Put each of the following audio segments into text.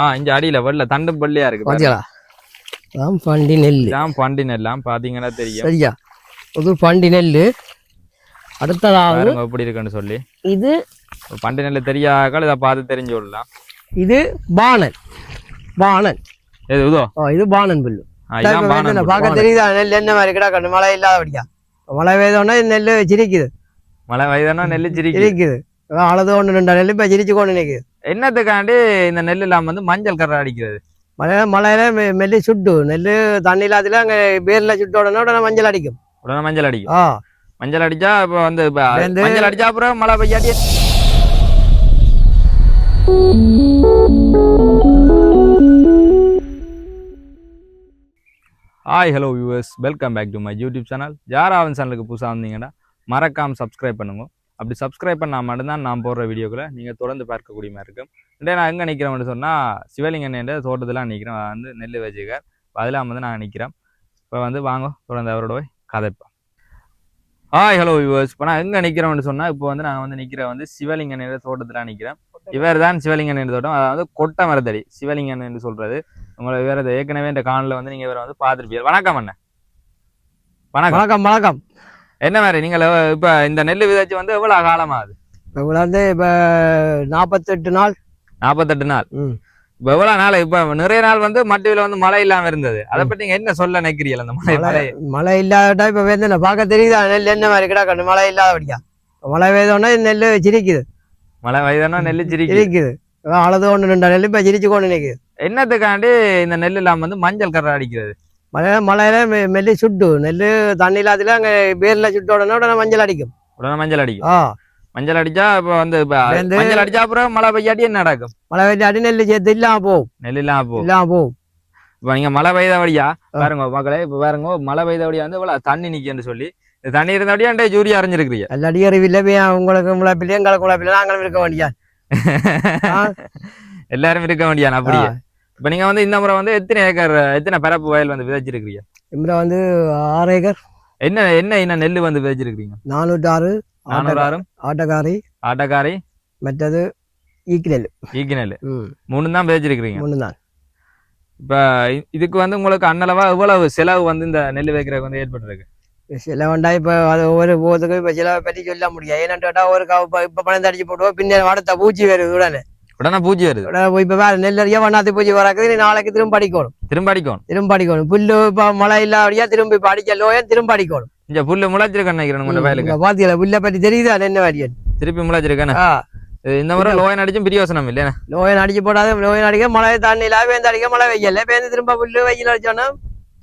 ஆ இங்க அடியில வெள்ள தண்டு பள்ளியா இருக்கு. பாத்தியாளா அதான் பண்டி நெல் இதான் பண்டின் எல்லாம் பாத்தீங்கன்னா தெரியும். சரியா? இது பண்டி நெல் அடுத்ததாவது பாருங்க எப்படி இருக்குன்னு சொல்லி. இது பண்டி நெல் தெரியாக்கள் இதை பார்த்து தெரிஞ்சு விடலாம். இது பானன் பானன் எது இதோ? இது பானன் புல்லு. பார்க்க தெரியுதா? நெல் என்ன மாதிரி கிடக்கணும் மழை இல்லாதபடியா? மழை பெய்தோடனே நெல் சிரிக்குது. மழை வயதானா நெல் சிரிக்கு சிரிக்குது. அதான் அழுது ஒன்று ரெண்டா நெல் இப்போ சிரிச்சு கொண்டு நிற்குது என்னத்துக்காண்டி இந்த நெல் இல்லாம வந்து மஞ்சள் கரை அடிக்கிறது? மழை மழையில மெ- மெல்லி சுட்டு நெல் தண்ணி இல்லாததுல அங்கே பேரில் சுட்ட உடனே உடனே மஞ்சள் அடிக்கும். உடனே மஞ்சள் அடிக்கும். ஆ. மஞ்சள் அடிச்சா இப்போ வந்து மஞ்சள் அடிச்சா அப்புறம் மழை பெய்யாட்டி. Hi hello viewers welcome back to my YouTube channel ஜாராவன் சேனலுக்கு புதுசாக வந்தீங்கன்னா மறக்காம சப்ஸ்கிரைப் பண்ணுங்க. அப்படி சப்ஸ்கிரைப் பண்ணால் மட்டும்தான் நான் போடுற வீடியோக்களை நீங்கள் தொடர்ந்து பார்க்கக்கூடிய மாதிரி இருக்கும். இன்றைய நான் எங்கே நிற்கிறேன் சொன்னால் சிவலிங்கன் என்ற தோட்டத்தில் நிற்கிறேன் வந்து நெல் வச்சுக்கார் அதெல்லாம் வந்து நான் நிற்கிறேன் இப்போ வந்து வாங்க தொடர்ந்து அவரோட போய் கதைப்பேன் ஹாய் ஹலோ வியூவர்ஸ் இப்போ நான் எங்கே நிற்கிறோம்னு சொன்னால் இப்போ வந்து நான் வந்து நிற்கிற வந்து சிவலிங்கன் என்ற தோட்டத்தில் நிற்கிறேன் இவர் தான் சிவலிங்கன் என்ற தோட்டம். அதாவது கொட்டை மரத்தடி சிவலிங்கன் என்று சொல்றது. உங்களை வேற ஏற்கனவே இந்த காணல வந்து நீங்க இவரை வந்து பார்த்துருப்பீங்க வணக்கம் அண்ணன் வணக்கம். வணக்கம் வணக்கம். என்ன மாதிரி? நீங்கள் இப்ப இந்த நெல் விதைச்சு வந்து எவ்வளவு காலமா அது? இப்போ வந்து இப்போ நாற்பத்தெட்டு நாள். நாற்பத்தெட்டு நாள். இப்ப எவ்வளவு நாள் இப்ப நிறைய நாள் வந்து மட்டியில வந்து மழை இல்லாம இருந்தது. அதை பத்தி நீங்க என்ன சொல்ல நினைக்கிறீங்க அந்த மழை மழை மழை இல்லாதட்டா இப்போ வேந்து பார்க்க தெரியுதா? நெல் என்ன மாதிரி கிடக்கணும் மழை இல்லாதபடியா இப்ப மழை பெய்தோடனே நெல் சிரிக்குது. மழை வயதானா நெல் சிரிக்கு சிரிக்குது. அழுது ஒன்று ரெண்டா நெல் இப்போ சிரிச்சு கொண்டு நிற்குது என்னத்துக்காண்டி இந்த நெல் இல்லாம வந்து மஞ்சள் கரை அடிக்கிறது? மழை மழையில மெல்லி சுட்டு நெல் தண்ணி இல்லாததுல அங்கே பேரில் சுட்ட உடனே உடனே மஞ்சள் அடிக்கும் உடனே மஞ்சள் அடிக்கும் ஆ மஞ்சள் அடிச்சா இப்ப வந்து மஞ்சள் அடிச்சா அப்புறம் மழை பெய்யாட்டி என்ன நடக்கும் மழை வெட்டி நெல் சேர்த்து இல்லாம போகும் நெல் இல்லாம போ இல்லாம போகும் இப்ப நீங்க மழை பெய்தபடியா பாருங்க மக்களே இப்ப பாருங்க மழை பெய்தபடியா வந்து இவ்வளவு தண்ணி நிக்குன்னு சொல்லி தண்ணி இருந்தபடியா அண்டே ஜூரியா அரைஞ்சிருக்கிறீங்க எல்லா அடியறிவில்லை உங்களுக்கு முளைப்பில்லை எங்களுக்கு முளைப்பில்லை நாங்களும் இருக்க வேண்டியா. எல்லாரும் இருக்க வேண்டியான் அப்படியே இப்ப நீங்க வந்து இந்த முறை வந்து எத்தனை ஏக்கர் எத்தனை பரப்பு வயல் வந்து விதைச்சிருக்கீங்க இம்முறை வந்து ஆறு ஏக்கர். என்ன என்ன என்ன நெல் வந்து விதைச்சிருக்கீங்க நானூற்றி ஆறு நானூறு ஆறும் ஆட்டக்காரி ஆட்டக்காரி. மற்றது ஈக்கு நெல் ஈக்கி நெல் ம். மூணு தான் விதைச்சிருக்கிறீங்க? ஒன்று தான் இப்ப இதுக்கு வந்து உங்களுக்கு அன்னளவா எவ்வளவு செலவு வந்து இந்த நெல் வைக்கிறதுக்கு வந்து ஏற்பட்டிருக்கு? சில வேண்டா இப்போ அது ஒவ்வொரு போதுக்கும் இப்போ சில பற்றி சொல்ல முடியாது. ஏன்னு கேட்டால் ஒரு இப்போ இப்போ பணம் தடிச்சு போட்டுவோம் பின்ன அடுத்த பூச்சி வருது உடனே. உடனே பூச்சி வருது. இப்போ வேறு நெல் அறியா வண்ணாத்து பூச்சி வராக்குது நீ நாளைக்கு திரும்ப அடிக்கணும் திரும்ப அடிக்கணும். திரும்ப அடிக்கணும். புல்லு இப்போ மழை இல்லாதபடியா திரும்ப இப்போ அடிக்க லோயன் திரும்ப அடிக்கணும். இந்த புல்லு முளைச்சிருக்கேன்னு நினைக்கிறேன் உங்க வயலுக்கு பாத்தீங்களா? புல்லை பற்றி தெரியுதா? என்ன வாரியன் திருப்பி முளைச்சிருக்கேன்னு ஆ. இந்த முறை லோயன் அடிச்சும் பிரியோசனம் இல்லையா? லோயன் அடிச்சு போடாத லோயன் அடிக்க மழை தண்ணி இல்லாம பேந்து அடிக்க மழை வெய்யல பேந்து திரும்ப புல்லு வெயில் அடிச்சோன்னா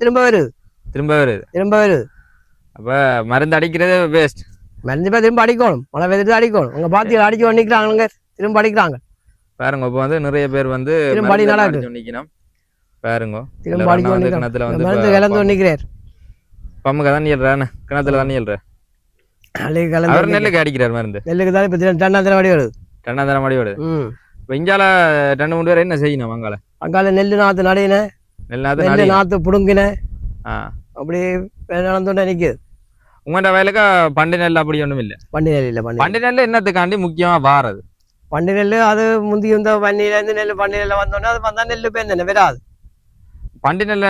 திரும்ப வருது. திரும்ப வருது. திரும்ப வருது. அப்ப மருந்து அடிக்கிறது வேஸ்ட் மறைஞ்சு போய் திரும்ப அடிக்கணும். மழை பெய்துட்டு அடிக்கணும். உங்க பாத்தீங்களா அடிச்சு நிக்கிறாங்க திரும்ப அடிக்கிறாங்க. பாருங்க இப்ப வந்து நிறைய பேர் வந்து திரும்ப அடி மருந்து நடக்குது. அடிச்சு நிக்கணும் பாருங்க வந்து. கிணத்துல வந்து மருந்து கலந்து நிக்கிறார் பம்புக்கு தண்ணி எழுறானே கிணத்துல எழுற அள்ளிக்கு அவர் கலந்து நெல்லுக்கு அடிக்கிறார் மருந்து. நெல்லுக்கு தான் இப்ப ரெண்டாந்திரம் அடி வருது ரெண்டாயிரம் மடி வருது இப்ப இஞ்சால ரெண்டு மூணு பேர் என்ன செய்யணும் வங்கால அங்கால நெல்லு நாத்து நடையின நெல்லாத நெல்லு நடி நாத்து புடுங்கின. ஆ. அப்படி நடந்துட்டு நிக்குது. உங்கள்ட்ட வயலுக்கு பண்டு நெல் அப்படி ஒண்ணும் இல்ல பண்டி நெல் இல்ல பண்டி நெல் என்னத்துக்காண்டி முக்கியமா வாரது? பண்டி நெல் அது முந்தி பன்னியில இருந்து நெல் பண்டி நெல்ல வந்தோடனே அது வந்தா நெல்லு பேருந்து விராது பண்டு நெல்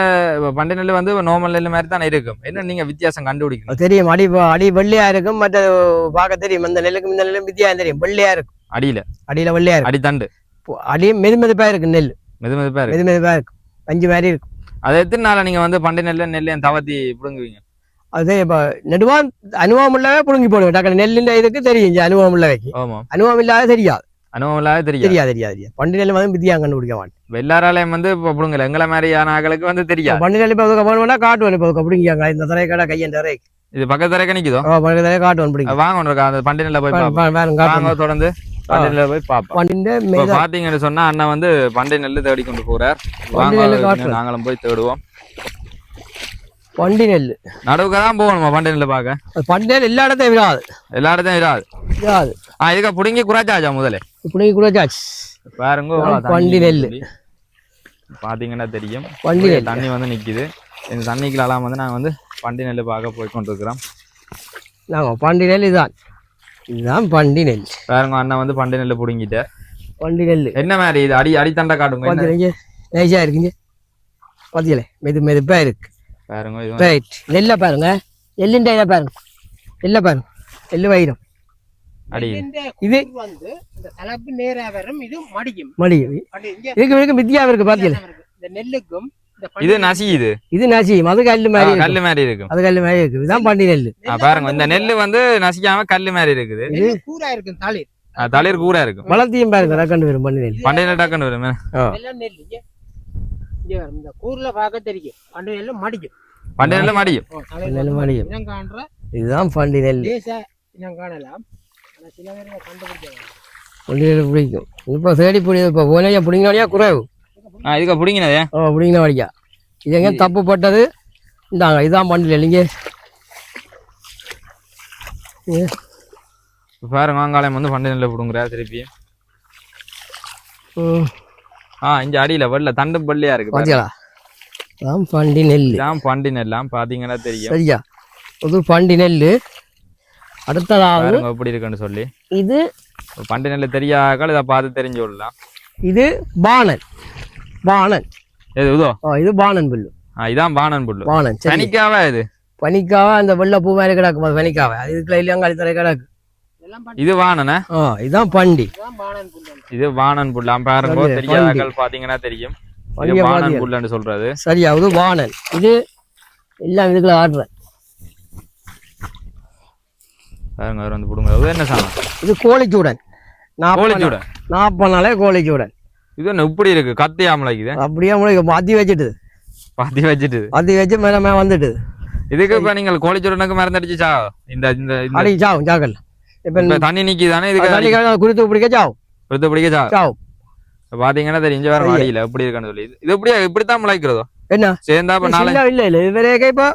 பண்டு நெல் வந்து நார்மல் நெல் மாதிரி தானே இருக்கும் என்ன நீங்க வித்தியாசம் கண்டுபிடிக்கணும் தெரியும் அடி அடி வெள்ளையா இருக்கும் மற்ற பார்க்க தெரியும் இந்த நெல்லுக்கு இந்த நெல்லும் வித்தியாசம் தெரியும் வெள்ளையா இருக்கும் அடியில அடியில வெள்ளையா இருக்கும் அடித்தண்டு பு- அடி மெது மெதுப்பா இருக்கு நெல் மெது மெதுப்பா மெது மெதுப்பா இருக்கும் பஞ்சு மாதிரி இருக்கும் அது எத்தனை நாளா நீங்க வந்து பண்டு நெல்ல நெல்லையும் தவத்தி பிடுங்குவீங்க அது இப்ப நெடுவா அனுபவம் உள்ளவே புடுங்கி போடுவேன் டக்கு நெல்லுன்ற இதுக்கு தெரியும் அனுபவம் உள்ளவைக்கு ஆமா அனுபவம் இல்லாத தெரியாது அனுபவம் இல்லாத தெரியாது. தெரியாது தெரியாது தெரியாது. பண்டு நெல் வந்து வித்தியாசம் கண்டுபிடிக்க மாட்டேன். எல்லாராலையும் வந்து இப்ப பிடுங்கல. எங்களை மாதிரியான ஆட்களுக்கு வந்து தெரியாது. பண்டு நெல் இப்போ போனோம்னா காட்டுவேன் இப்போ பிடிங்கியாங்க இந்த தரை கடை கையன் தரை. இது பக்கத்து தரைக்க நிக்குதோ? பண்டு தரை காட்டுவேன் பிடிங்க வாங்க இருக்கா? அந்த பண்டு நெல்ல போய் வாங்க தொடர்ந்து பண்டு நெல்ல போய் பார்ப்போம் பாத்தீங்கன்னு சொன்னா அண்ணன் வந்து பண்டை நெல் தேடி கொண்டு போறார். வாங்க. நாங்களும் போய் தேடுவோம். பண்டி நெல் நடுவுக்கு தான் போகணுமா பண்டை நெல்லை பார்க்க? பண்டி நெல் எல்லா இடத்தையும் விடாது. எல்லா இடத்தையும் இராது விடாது. ஆ இதுக்கு புடுங்கி குறைச்சாச்சா முதல்ல? இப்படி கூட சாச்சு பாருங்க பண்டி நெல்லு. சொல்லி. பாத்தீங்கன்னா தெரியும். பண்டி நெல் தண்ணி வந்து நிக்குது. இந்த தண்ணிக்குலாம் வந்து நாங்க வந்து பண்டி நெல் பார்க்க போய் கொண்டிருக்கிறோம். நாங்க பண்டி நெல் இதுதான் இதுதான் பண்டி நெல். பாருங்க அண்ணன் வந்து பண்டை நெல் புடுங்கிட்டார் வண்டி நெல் என்ன மாதிரி இது? அடி அடித்தண்டை காட்டுங்க நைஸாக இருக்குங்க. பார்த்தீங்களே மெது மெதுப்பாக இருக்கு. பாருங்க ரைட் நெல்லை பாருங்க. நெல்லுண்ட இதை பாருங்க. நெல்லை பாருங்க. வைரம். அடி இது வந்து இந்த தலைப்பு நேரா வரும் இது மடியும். மணி அப்படி இங்க இதுக்கு இதுக்கு வித்தியாசம் இருக்கு பார்த்தீங்களா இருக்கு. இந்த நெல்லுக்கும் இந்த இது நசி இது இது அது கல்லு மாதிரி இருக்கு கல்லு மாதிரி இருக்கும். அது கல்லு மாதிரி இருக்கு இதுதான் பண்டி நெல் பாருங்க இந்த நெல்லு வந்து நசிக்காம கல்லு மாதிரி இருக்குது. நெல்லு கூரா இருக்கும் தளிர். ஆ, தளிர் கூரா இருக்கும். வளர்த்தியும் பாருங்க ரக்கண்டு வரும் பண்டி நெல் பண்டைய டக்குன்னு வரும். எல்லாம் நெல் இந்த கூர்ல பார்க்க தெரியும். பண்டு மடிக்கும் மடியும். நெல் மடியும். காண்ற இதுதான் பண்டி நெல் இனம் காணலாம். பண்டி நெல் பிடிக்கும். இப்போ தேடி பிடி இப்போ போனையா பிடிங்கினோடையா குறைவு. ஆ இதுக்கு பிடிங்கினதே? ஓ பிடிங்கின வழியா. இது எங்க தப்பு பட்டது? இந்தாங்க இதுதான் பண்டி நெல் இங்கே இங்க பாருங்க வாங்காலம் வந்து பண்டைய நெல்லை பிடுங்குறா திருப்பி. ம், ஆ இங்க அடியில வெள்ள தண்டு பள்ளியா இருக்கு பாருங்க. பாத்தியாளா அதான் பண்டி நெல் இதான் பண்டி நெல்லாம் பாத்தீங்கன்னா தெரியும். சரியா? இது பண்டி நெல் அடுத்ததாவது எப்படி இருக்குன்னு சொல்லி. இது பண்டி நெல்லு தெரியாக்கள் இதை பார்த்து தெரிஞ்சு விடலாம் இது பானன் பானன் எது இதோ? இது பானன் புல்லு. ஆ இதான் பானன் புல்லு. பானன் சரி. தனிக்காவா இது? பனிக்காவ? அந்த வெள்ளை பூ மாதிரி கிடக்கும் அது பனிக்காவ? அது இதுக்குள்ள இல்லையாங்க தரை கிடக்கு. இது வானன ஆ இதுதான் பண்டி. புல்லு. இது வானன் புல்லாம் பாருங்க சரி, தெரியாக்கள் பாத்தீங்கன்னா தெரியும். வானன் புல்லுன்னு சொல்றது. சரியா இது பானன் இது எல்லாம் இதுக்குள்ள ஆடுறேன். பாருங்க அவர் வந்து புடுங்க. இது என்ன சாணம் இது கோழிச்சூடன். கோழிச்சூட நாற்பது நாளே கோழிச்சூடன். இது என்ன இப்படி இருக்கு? கத்தி ஆமலைக்குது அப்படியே உங்களுக்கு மாற்றி வச்சுட்டு. பாத்தி வச்சுட்டு. மாற்றி வச்சு மேலே மேலே வந்துட்டு. இதுக்கு இப்ப நீங்கள் கோழிச்சூடனுக்கு மருந்தடிச்சு சா இந்த இந்த அடி சாவும் சாக்கல் இப்போ தண்ணி நிக்கிதானே இதுக்கு தண்ணி குறித்து பிடிக்க சாவும் விருத்த பிடிக்க சா சாவும் இப்ப பாத்தீங்கன்னா இங்க வேற அடியில எப்படி இருக்குன்னு சொல்லி. இது- இப்படியா இப்படித்தான் முளைக்கிறதோ? என்ன? சேர்ந்தா இல்லை இல்லை இல்லை இதுவரைக்கும் இப்போ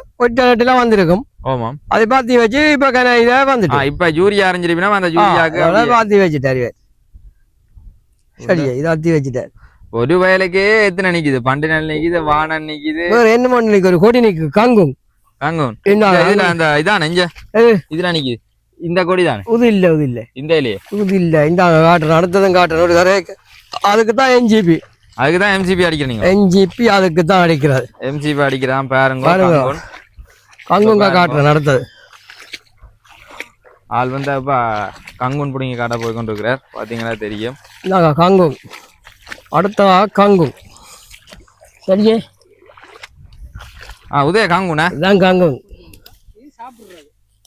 நட்டுலாம் வந்திருக்கும். ஓமாம் அதை பாத்தி வச்சு இப்ப இதை வந்துட்டு. இப்ப யூரியா அரைஞ்சிருப்பினா அந்த யூரியாக்கு பாத்தி வச்சுட்டாரு. சரியா இதை அத்தி வச்சுட்டாரு. ஒரு வயலுக்கே எத்தனை நிக்குது? பண்டு நெல் நிக்குது வானன் நிக்குது. என்ன பண்ணு நிக்கு? ஒரு கொடி நிக்கு கங்கும். கங்கும். இதுல அந்த இதான இங்க. இதுல நிக்குது. இந்த கொடி தானே? உது இல்ல உது இல்ல. இந்த இலையே உது இல்ல. இந்த காட்டுறேன். அடுத்ததும் காட்டுறேன். ஒரு அதுக்கு தான் என்ஜிபி அதுக்கு தான் எம்சிபி அடிக்கிறீங்க என்ஜிபி அதுக்கு தான் அடிக்கிறது எம்சிபி அடிக்கிறான் பாருங்க. கங்குங்க காட்டுறேன் அடுத்தது ஆள் வந்து அப்ப கங்குன் பிடிங்கி காட்ட போய் கொண்டு இருக்கிறார் பாத்தீங்கன்னா தெரியும். இந்தாங்க கங்கும். அடுத்ததா கங்கும். சரியே? ஆ உதய கங்குனா? இதுதான் கங்கும்.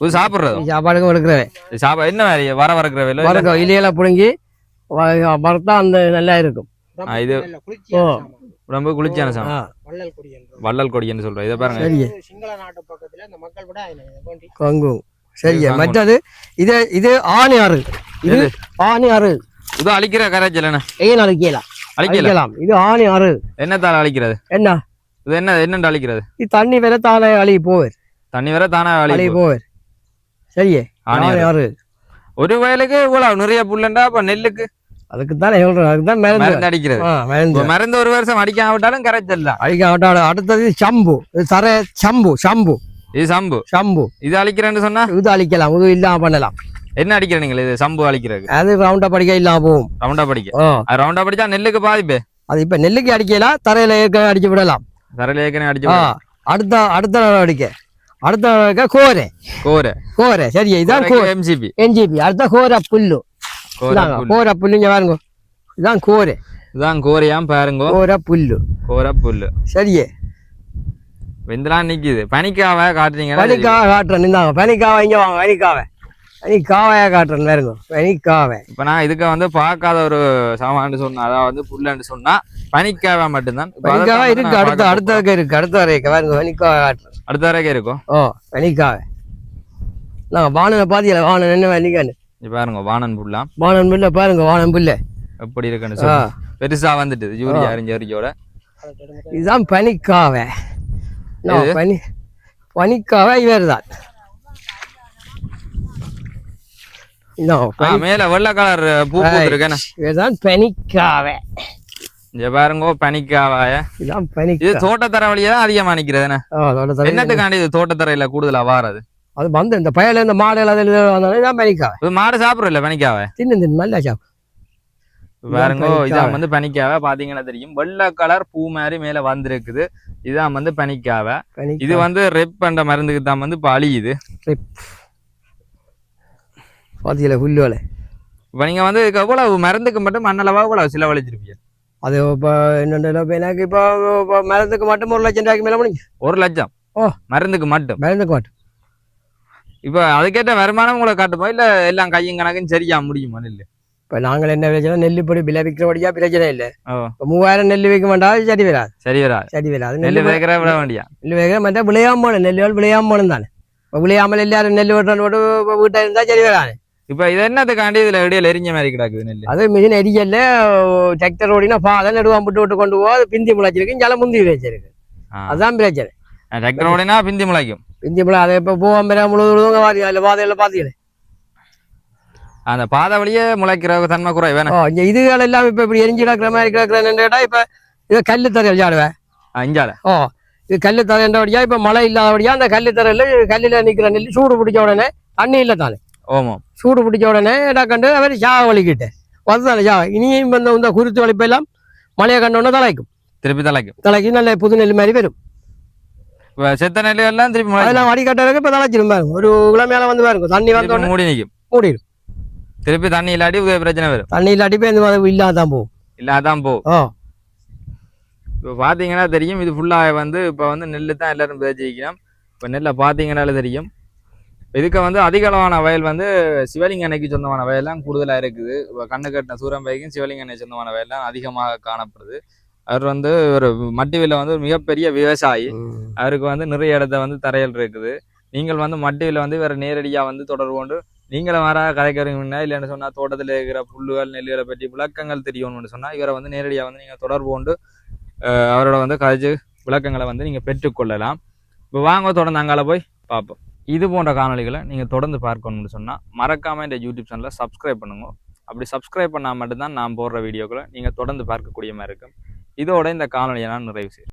இது சாப்பிடுறது. சாப்பாடுக்கும் எடுக்கிறவே சாப்பா என்ன வர வரக்கிற வேலை வறுக்க இலையில பிடுங்கி வறுத்தா அந்த நல்லா இருக்கும். இது ஓ. ரொம்ப குளிர்ச்சியான சாமி. ஆ. வள்ளல் கொடி என்று வள்ளல் கொடின்னு சொல்றேன் இதை பாருங்க. சரியே சிங்கள நாட்டு பக்கத்துல இந்த மக்கள் கூட கங்கும் சரியா. மற்றது இது இது ஆணி ஆறு இது ஆறு இது அழிக்கிற கரைச்சல் என்ன? ஏன் அழிக்கலாம் அழிக்கல? அழிக்கலாம். இது ஆணி ஆறு என்னத்தால அழிக்கிறது? என்ன? இது என்ன என்னண்டு அழிக்கிறது? இது தண்ணி வேற தானே அழி போவர் தண்ணி வர தானே அழி போவர் சரியே ஆணி ஆணி ஆறு ஒரு வயலுக்கு இவ்வளவு நிறைய புல்லண்டா அப்ப நெல்லுக்கு? அதுக்கு தானே சொல்றேன். அதுக்கு தான் மருந்து அடிக்கிறது. மருந்து. மருந்து ஒரு வருஷம் அடிக்காம விட்டாலும் கரைச்சல் தான் அழிக்க ஆட்டாட அடுத்தது சம்பு. இது தர சம்பு சம்பு. இது சம்பு. சம்பு. இது அழிக்கிறேன்னு சொன்னா? இது அழிக்கலாம். இது இல்லாம பண்ணலாம். என்ன அடிக்கிற நீங்கள்? இது சம்பு அழிக்கிறதுக்கு. அது ரவுண்டா படிக்க இல்லாம போகும். ரவுண்டா படிக்க. ரவுண்டா படிச்சா நெல்லுக்கு பாதிப்பு அது இப்ப நெல்லுக்கு அடிக்கலாம் தரையில ஏற்க அடிச்சு விடலாம். தரையில ஏற்கனவே அடிச்சு. அடுத்த அடுத்த நடவடிக்கை அடுத்த கோரை. கோரை. கோரை. சரியா? இதான் கோ எம்சிபி என்ஜிபி அடுத்த கோரை புல்லு. கோரை புல்லுங்க பாருங்க இதான் கோரை இதான் கோரையாம் பாருங்க கோரை புல்லு கோரை புல்லு சரியே வெந்தலாம் நிக்குது பனிக்காவ காட்டுறீங்கன்னா பனிக்காவை காட்டுறேன் இந்தாங்க பனிக்காவை இங்க வாங்க பனிக்காவை பனிக்காவையா காட்டுறேன் பாருங்க பனிக்காவை இப்ப நான் இதுக்கு வந்து பார்க்காத ஒரு சாமான்னு சொன்னா அதாவது வந்து புல்லுன்னு சொன்னா பனிக்காவ மட்டும்தான் பனிக்காவை இருக்கு அடுத்த பார்க்க அடுத்ததுக்கு இருக்கு அடுத்த வரைக்கும் பாருங்க பனிக்காவை காட்டுறேன். அடுத்த வரைக்கும் இருக்கும் ஓ பனிக்காவை நாங்க வானனை பாத்தியல வானன் என்ன இங்க பாருங்க வானன் புல்லாம் வானன் புல்ல பாருங்க வானன் புல்ல. எப்படி இருக்குன்னு பெருசா வந்துட்டு யூரியா அரிஞ்ச அரிஞ்சோட. இதுதான் பனிக்காவை? பனி பனிக்காவை இவர் தான் மேல வெள்ளை கலர் பூ பூத்துருக்கேன் இவர் தான் பனிக்காவை. இங்க பாருங்க பனிக்காவாய. இதுதான் இது பனிக்கா தோட்டத்தர வழியா தான் அதிகமா நிக்கிறது என்ன என்னத்துக்காண்டி இது தோட்டத்தரையில கூடுதலா வாரது? அது வந்து இந்த பயல இந்த மாடு எல்லாம் பனிக்காவை மாடு சாப்பிடல பனிக்காவை? தின்னு தின்னு நல்லா சாப்பிடும் பாருங்க. இதான் வந்து பனிக்காவை. பாத்தீங்கன்னா தெரியும். வெள்ளை கலர் பூ மாதிரி மேல வந்திருக்குது. இதான் வந்து பனிக்காவை. இது வந்து ரெப் பண்ற மருந்துக்கு தான் வந்து இப்ப அழியுது. பாத்தீங்களா புல்லு வேலை இப்ப நீங்க வந்து இதுக்கு எவ்வளவு மருந்துக்கு மட்டும் மண்ணளவா எவ்வளவு செலவழிச்சிருப்பீங்க? அது இப்போ என்னென்ன எனக்கு இப்போ இப்போ மருந்துக்கு மட்டும் ஒரு லட்சம் ரூபாய்க்கு மேலே முடிஞ்சு. ஒரு லட்சம்? ஓ. மருந்துக்கு மட்டும்? மருந்துக்கு மட்டும். இப்ப அதுக்கேற்ற வருமானம் உங்களை காட்டுமா? இல்ல எல்லாம் கையும் கணக்கும் சரியா முடியுமா இல்ல? இப்போ நாங்கள் என்ன பிரச்சனை நெல் பொடி விலை விற்கிறபடியா பிரச்சனை இல்லை. இப்போ மூவாயிரம் நெல் விற்க வேண்டாம் சரி வராது. சரி வரா சரி வராது. நெல் நெல் வேகிற விட வேண்டியா? நெல் வைக்கிற மற்ற விளையாம போகணும். நெல்லுகள் விளையாம போகணும் தானே. இப்போ விளையாமல் எல்லாரும் நெல் வெட்டுறது போட்டு வீட்டில் இருந்தால் சரி வராது. இப்ப இது என்னத்துக்காண்டி இதுல இடையில எரிஞ்ச மாதிரி கிடக்குது நெல் அது மிஷின் எரிக்கல டிராக்டர் ஓடினா பாதை நடுவான் விட்டு விட்டு கொண்டு போக பிந்தி முளைச்சிருக்கு ஜல முந்தி வச்சிருக்கு அதுதான் பிரச்சனை. டிராக்டர் ஓடினா பிந்தி முளைக்கும். முளை அதை இப்போ போகாம பெற முழுவதும் வாதி அதில் பாதையில் பார்த்தீங்களே அந்த பாதை வழியே முளைக்கிற தன்மை குறை வேணும் இங்கே இதுகள் எல்லாம் இப்போ இப்படி எரிஞ்சு கிடக்கிற மாதிரி கிடக்கிறேன்னு கேட்டால் இப்போ இது கல்லு தரையில் ஜாடுவேன் இஞ்சால ஓ இது கல்லு தரைன்றபடியா இப்போ மழை இல்லாதபடியா அந்த கல்லு தரையில் கல்லில் நிற்கிற நெல் சூடு பிடிச்ச உடனே தண்ணி இல்லை தானே ஓமம் சூடு பிடிச்ச உடனே கண்டு அவர் சாக வலிக்கிட்டு அதுதானே சாக இனியும் இந்த குருத்து வலிப்பெல்லாம் மழையை கண்டோன்னே தலைக்கும் திருப்பி தலைக்கும் தலைக்கு நல்ல புது நெல் மாதிரி வரும் செத்த நெல் எல்லாம் திருப்பி அதெல்லாம் வடிகட்டுறதுக்கு இப்போ தலைச்சிடும் பாருங்க. ஒரு கிழமையால வந்து பாருங்க. தண்ணி வந்தோடனே மூடி நிக்கும். மூடிடும். திருப்பி தண்ணி இல்லாட்டி பிரச்சனை வரும். தண்ணி இல்லாட்டி போய் இந்த மாதிரி இல்லாத தான் போகும் இல்ல அதான் போ. ஓ இப்போ பார்த்தீங்கன்னா தெரியும். இது ஃபுல்லாக வந்து இப்போ வந்து நெல் தான் எல்லாரும் விதைச்சு வைக்கிறோம். இப்போ நெல்லை பார்த்தீங்கன்னாலே தெரியும். இதுக்கு வந்து அதிக அளவான வயல் வந்து சிவலிங்க அன்னைக்கு சொந்தமான வயல்லாம் கூடுதலாக இருக்குது. இப்போ கண்ணு கட்டின சூரம்பைக்கும் சிவலிங்க அன்னை சொந்தமான வயல்லாம் அதிகமாக காணப்படுது. அவர் வந்து ஒரு மட்டிவில வந்து ஒரு மிகப்பெரிய விவசாயி. அவருக்கு வந்து நிறைய இடத்த வந்து தரையில் இருக்குது. நீங்கள் வந்து மட்டியில் வந்து வேற நேரடியாக வந்து தொடர்பு கொண்டு நீங்களும் வர கதைக்கிறீங்கன்னா இல்லைன்னு சொன்னால் தோட்டத்தில் இருக்கிற புல்லுகள் நெல்லுகளை பற்றி விளக்கங்கள் தெரியணும்னு சொன்னால் இவரை வந்து நேரடியாக வந்து நீங்கள் தொடர்பு கொண்டு அவரோட வந்து கதைச்சு விளக்கங்களை வந்து நீங்கள் பெற்றுக்கொள்ளலாம் இப்போ வாங்க தொடர்ந்து அங்கால போய் பார்ப்போம். இது போன்ற காணொளிகளை நீங்கள் தொடர்ந்து பார்க்கணும்னு சொன்னால் மறக்காமல் இந்த யூடியூப் சேனலை சப்ஸ்கிரைப் பண்ணுங்க. அப்படி சப்ஸ்கிரைப் பண்ணால் மட்டும்தான் நான் போடுற வீடியோக்களை நீங்கள் தொடர்ந்து பார்க்கக்கூடிய மாதிரி இருக்கும். இதோட இந்த காணொலியை நான் நிறைவு செய்கிறேன்